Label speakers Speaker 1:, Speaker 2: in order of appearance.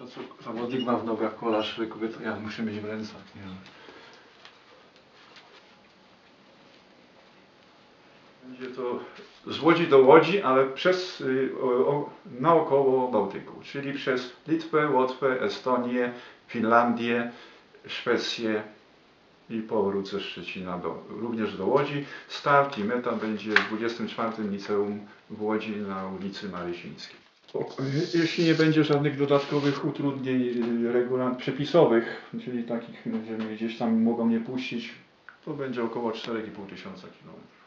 Speaker 1: To co zawodnik ma w nogach kola szlykuje, to ja muszę mieć w rękach. Nie? Będzie to z Łodzi do Łodzi, ale przez y, o, o, naokoło Bałtyku, czyli przez Litwę, Łotwę, Estonię, Finlandię, Szwecję i powrót ze Szczecina do, również do Łodzi. Start i meta będzie w 24 liceum w Łodzi na ulicy Marysińskiej. Jeśli nie będzie żadnych dodatkowych utrudnień y, regulam przepisowych, czyli takich, że mnie gdzieś tam mogą nie puścić, to będzie około 4,5 tysiąca kilometrów.